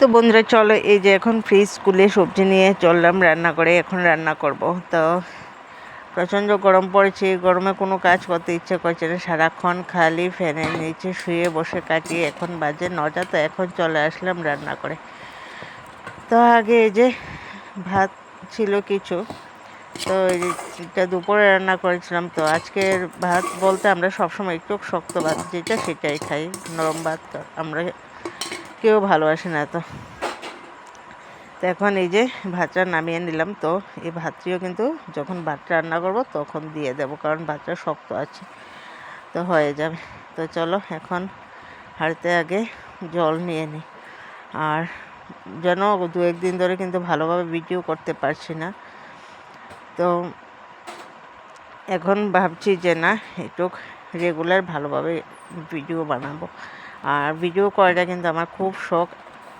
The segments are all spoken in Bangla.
তো বন্ধুরা, চলো এই যে এখন ফ্রিজ স্কুলে সবজি নিয়ে চললাম, রান্না করে এখন রান্না করব। তো প্রচণ্ড গরম পড়েছে গরমে কোনো কাজ করতে ইচ্ছে করছে না। সারাক্ষণ খালি ফ্যানের নিচে শুয়ে বসে কাটিয়ে এখন বাজে নটা তো এখন চলে আসলাম রান্না করে। তো আগে এই যে ভাত ছিল কিছু, তো এটা দুপুরে রান্না করেছিলাম, তো আজকের ভাত বলতে আমরা সবসময় একটু শক্ত ভাত, যেটা সেটাই খাই, নরম ভাত আমরা কেউ ভালোবাসে না তো। তো এখন এই যে ভাতটা নামিয়ে নিলাম তো, এই ভাতটিও কিন্তু যখন ভাতটা রান্না করব তখন দিয়ে দেব, কারণ ভাতটা শক্ত আছে, তো হয়ে যাবে। তো চলো এখন হাড়তে আগে জল নিয়ে নিই। আর যেন দু একদিন ধরে কিন্তু ভালোভাবে ভিডিও করতে পারছি না। তো এখন ভাবছি যে না, একটু রেগুলার ভালোভাবে ভিডিও বানাবো। আর ভিডিও করাটা কিন্তু আমার খুব শখ।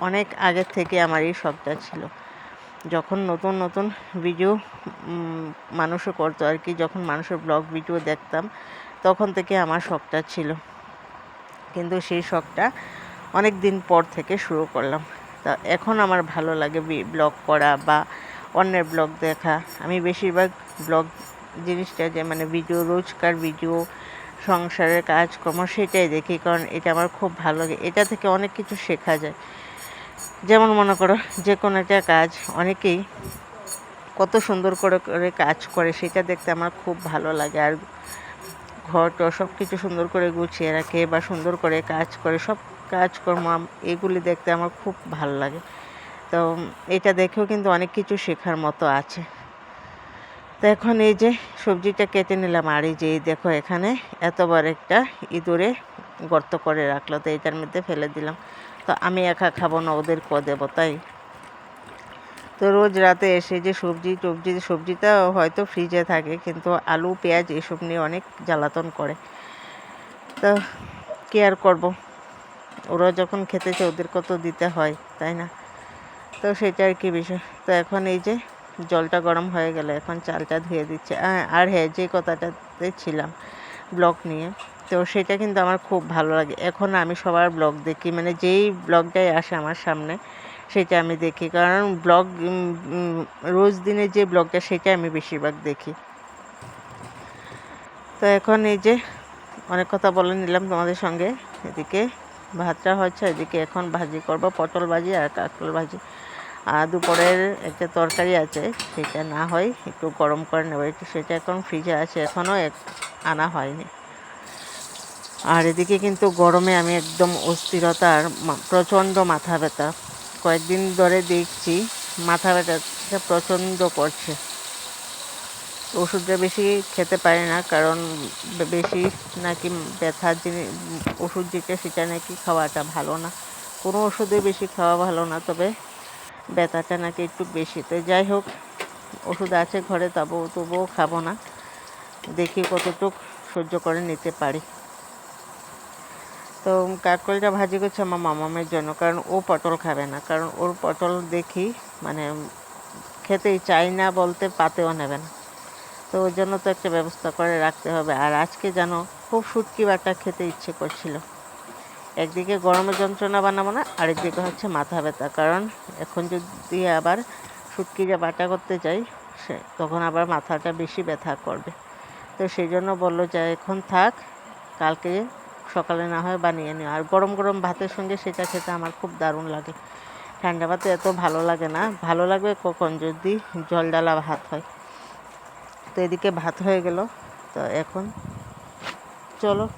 অনেক আগের থেকে আমার এই শখটা ছিল। যখন নতুন নতুন ভিডিও মানুষও করতো আর কি, যখন মানুষের ব্লগ ভিডিও দেখতাম, তখন থেকে আমার শখটা ছিল। কিন্তু সেই শখটা অনেক দিন পর থেকে শুরু করলাম। তা এখন আমার ভালো লাগে ব্লগ করা বা অন্যের ব্লগ দেখা। আমি বেশিরভাগ ব্লগ জিনিসটা যে মানে ভিডিও রোজকার ভিডিও সংসারের কাজকর্ম সেটাই দেখি, কারণ এটা আমার খুব ভালো লাগে। এটা থেকে অনেক কিছু শেখা যায়। যেমন মনে করো, যে কোনো একটা কাজ অনেকেই কত সুন্দর করে করে কাজ করে, সেটা দেখতে আমার খুব ভালো লাগে। আর ঘরটা সব কিছু সুন্দর করে গুছিয়ে রাখে বা সুন্দর করে কাজ করে, সব কাজকর্ম এগুলি দেখতে আমার খুব ভালো লাগে। তো এটা দেখেও কিন্তু অনেক কিছু শেখার মতো আছে। তো এখন এই যে সবজিটা কেটে নিলাম, আর এই যে দেখো এখানে এত বড় একটা ইঁদুরে গর্ত করে রাখল, তো এটার মধ্যে ফেলে দিলাম। তো আমি একা খাব না, ওদের ক দেবো, তাই? তো রোজ রাতে এসে যে সবজি টবজি, সবজিটা হয়তো ফ্রিজে থাকে, কিন্তু আলু, পেঁয়াজ এসব নিয়ে অনেক জ্বালাতন করে। তো কি আর করব? ওরা যখন খেতেছে ওদের কত দিতে হয়, তাই না? তো সেটা আর কি বিষয়। তো এখন এই যে জলটা গরম হয়ে গেলে এখন চালটা ধুয়ে দিচ্ছে। আর হ্যাঁ যে কথাটাতে ছিলাম ব্লগ নিয়ে, তো সেটা কিন্তু আমার খুব ভালো লাগে। এখন আমি সবার ব্লগ দেখি মানে যেই ব্লগটাই আসে আমার সামনে, সেটা আমি দেখি। কারণ ব্লগ রোজ দিনে যে ব্লগটা, সেটা আমি বেশিরভাগ দেখি। তো এখন এই যে অনেক কথা বলে নিলাম তোমাদের সঙ্গে। এদিকে ভাতটা হচ্ছে এদিকে এখন ভাজি করব, পটল ভাজি আর কাঁকরোল ভাজি। দুপুরের একটা তরকারি আছে, সেটা না হয় একটু গরম করে নেব। একটু সেটা এখন ফ্রিজে আছে এখনও আনা হয়নি। আর এদিকে কিন্তু গরমে আমি একদম অস্থিরতার প্রচণ্ড মাথা ব্যথা। কয়েকদিন ধরে দেখছি মাথা ব্যথাটা প্রচণ্ড করছে। ওষুধটা বেশি খেতে পারি না, কারণ বেশি নাকি ব্যথার জিনিস, ওষুধ যেটা সেটা নাকি খাওয়াটা ভালো না। কোনো ওষুধে বেশি খাওয়া ভালো না, তবে ব্যথাটা নাকি একটু বেশি। তো যাই হোক, ওষুধ আছে ঘরে তবু তবুও খাব না। দেখি কতটুক সহ্য করে নিতে পারি। তো কাককলিটা ভাজি করছে আমার মামামের জন্য, কারণ ও পটল খাবে না। কারণ ওর পটল দেখি মানে খেতেই চাই না বলতে পাতেও নেবে না। তো ওর জন্য তো একটা ব্যবস্থা করে রাখতে হবে। আর আজকে যেন খুব সুটকি বাটা খেতে ইচ্ছে করছিল। একদিকে গরমের যন্ত্রণা বানাবো না, আরেকদিকে হচ্ছে মাথা ব্যথা। কারণ এখন যদি আবার শুটকি যে বাটা করতে চাই সে তখন আবার মাথাটা বেশি ব্যথা করবে। তো সেই জন্য বলল যে, এখন থাক, কালকে সকালে না হয় বানিয়ে নিও। আর গরম গরম ভাতের সঙ্গে সেটা খেতে আমার খুব দারুণ লাগে। ঠান্ডা ভাতে এত ভালো লাগে না। ভালো লাগবে কখন? যদি জল ডালা ভাত হয়। তো এদিকে ভাত হয়ে গেল। তো এখন চলো।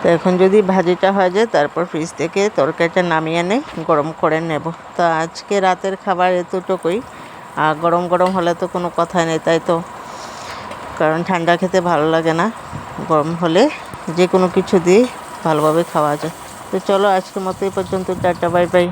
তো এখন যদি ভাজিটা হয়ে যায়, তারপর ফ্রিজ থেকে তরকারিটা নামিয়ে এনে গরম করে নেব। তো আজকে রাতের খাবার এতটুকুই। আর গরম গরম হলে তো কোনো কথা নেই, তাই তো? কারণ ঠান্ডা খেতে ভালো লাগে না। গরম হলে যে কোনো কিছু দিয়ে ভালোভাবে খাওয়া যায়। তো চলো আজকের মতো এই পর্যন্ত, টাটা, বাই বাই।